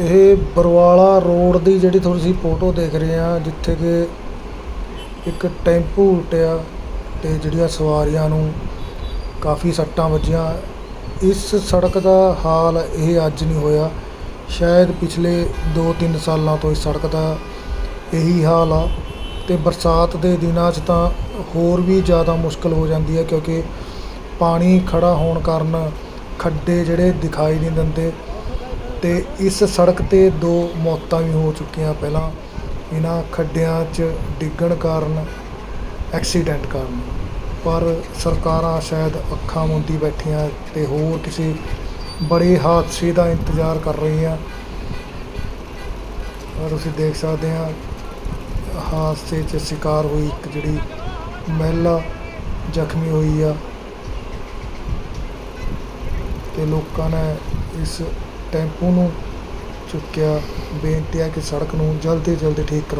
ਇਹ ਬਰਵਾਲਾ ਰੋਡ ਦੀ ਜਿਹੜੀ ਤੁਸੀਂ ਫੋਟੋ ਦੇਖ ਰਹੇ ਆ ਜਿੱਥੇ ਕਿ ਇੱਕ ਟੈਂਪੂ ਉਲਟਿਆ ਤੇ ਜਿਹੜੀਆਂ ਸਵਾਰੀਆਂ ਨੂੰ ਕਾਫੀ ਸੱਟਾਂ ਵੱਜੀਆਂ। ਇਸ ਸੜਕ ਦਾ ਹਾਲ ਇਹ ਅੱਜ ਨਹੀਂ ਹੋਇਆ। ਸ਼ਾਇਦ ਪਿਛਲੇ 2-3 ਸਾਲਾਂ ਤੋਂ ਇਸ ਸੜਕ ਦਾ ਇਹੀ ਹਾਲ ਆ ਤੇ ਬਰਸਾਤ ਦੇ ਦਿਨਾਂ 'ਚ ਤਾਂ ਹੋਰ ਵੀ ਜ਼ਿਆਦਾ ਮੁਸ਼ਕਲ ਹੋ ਜਾਂਦੀ ਹੈ ਕਿਉਂਕਿ ਪਾਣੀ ਖੜਾ ਹੋਣ ਕਾਰਨ ਖੱਡੇ ਜਿਹੜੇ ਦਿਖਾਈ ਨਹੀਂ ਦਿੰਦੇ। ਅਤੇ ਇਸ ਸੜਕ ਤੇ ਦੋ ਮੌਤਾਂ ਵੀ ਹੋ ਚੁੱਕੀਆਂ ਪਹਿਲਾਂ। ਇਹਨਾਂ ਖੱਡਿਆਂ 'ਚ ਡਿੱਗਣ ਕਾਰਨ, ਐਕਸੀਡੈਂਟ ਕਾਰਨ। ਪਰ ਸਰਕਾਰਾਂ ਸ਼ਾਇਦ ਅੱਖਾਂ ਮੁੰਦੀ ਬੈਠੀਆਂ ਅਤੇ ਹੋਰ ਕਿਸੇ ਬੜੇ ਹਾਦਸੇ ਦਾ ਇੰਤਜ਼ਾਰ ਕਰ ਰਹੀਆਂ। ਪਰ ਤੁਸੀਂ ਦੇਖ ਸਕਦੇ ਆ ਹਾਦਸੇ 'ਚ ਸ਼ਿਕਾਰ ਹੋਈ ਇੱਕ ਜਿਹੜੀ ਮਹਿਲਾ ਜ਼ਖਮੀ ਹੋਈ ਆ। ਤੇ ਲੋਕਾਂ ਨੇ ਇਸ ਟੈਂਪੂ ਨੂੰ ਚੁੱਕਿਆ ਬੇਨਤੀ ਹੈ ਕਿ ਸੜਕ ਨੂੰ ਜਲਦੀ ਤੋਂ ਜਲਦੀ ਠੀਕ ਕਰਵਾਓ।